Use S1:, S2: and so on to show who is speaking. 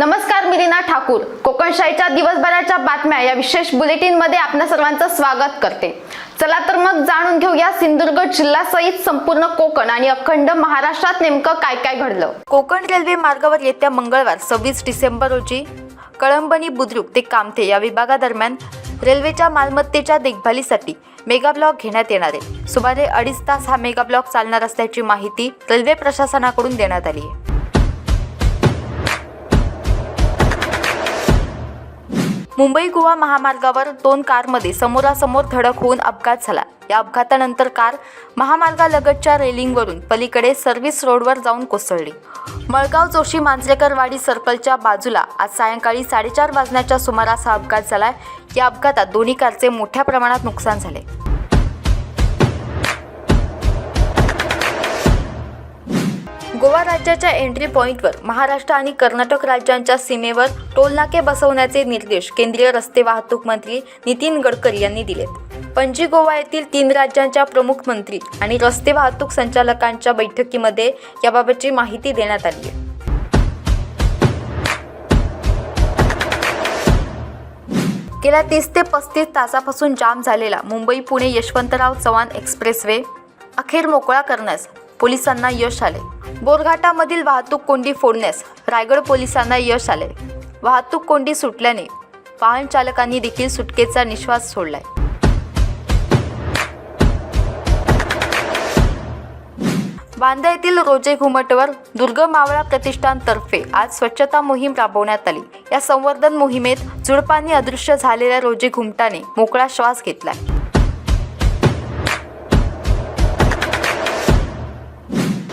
S1: नमस्कार मी दीना ठाकूर. कोकणशाहीच्या दिवसभराच्या बातम्या या विशेष बुलेटिनमध्ये आपल्या सर्वांचं स्वागत करते. चला तर मग जाणून घेऊया सिंधुदुर्ग जिल्ह्यासहित संपूर्ण कोकण आणि अखंड महाराष्ट्रात नेमकं काय काय घडलं.
S2: कोकण रेल्वे मार्गावर येत्या मंगळवार सव्वीस डिसेंबर रोजी कळंबणी बुद्रुक ते कामथे या विभागादरम्यान रेल्वेच्या मालमत्तेच्या देखभालीसाठी मेगा ब्लॉक घेण्यात येणार आहे. सुमारे अडीच तास हा मेगा ब्लॉक चालणार असल्याची माहिती रेल्वे प्रशासनाकडून देण्यात आली आहे. मुंबई गोवा महामार्गावर दोन कारमध्ये समोरासमोर धडक होऊन अपघात झाला. या अपघातानंतर कार महामार्गालगतच्या रेलिंगवरून पलीकडे सर्व्हिस रोडवर जाऊन कोसळली. मळगाव जोशी मांजरेकरवाडी सर्कलच्या बाजूला आज सायंकाळी साडेचार वाजण्याच्या सुमारास हा अपघात झाला या अपघातात दोन्ही कारचे मोठ्या प्रमाणात नुकसान झाले. गोवा राज्याच्या एंट्री पॉईंटवर महाराष्ट्र आणि कर्नाटक राज्यांच्या सीमेवर टोलनाके बसवण्याचे निर्देश केंद्रीय रस्ते वाहतूक मंत्री नितीन गडकरी यांनी दिलेत. पणजी गोवा येथील तीन राज्यांच्या प्रमुख मंत्री आणि रस्ते वाहतूक संचालकांच्या बैठकीमध्ये याबाबतची माहिती देण्यात आली आहे. गेल्या तीस ते पस्तीस तासापासून जाम झालेला मुंबई पुणे यशवंतराव चव्हाण एक्सप्रेसवे अखेर मोकळा करण्यास पोलिसांना यश आले. बोरघाटामधील वाहतूक कोंडी फोडण्यास रायगड पोलिसांना यश आले. वाहतूक कोंडी सुटल्याने वाहन चालकांनी देखील सुटकेचा निश्वास सोडलाय. बांदा येथील रोजे घुमटवर दुर्गम मावळा प्रतिष्ठानतर्फे आज स्वच्छता मोहीम राबवण्यात आली. या संवर्धन मोहिमेत झुडपांनी अदृश्य झालेल्या रोजे घुमटाने मोकळा श्वास घेतलाय.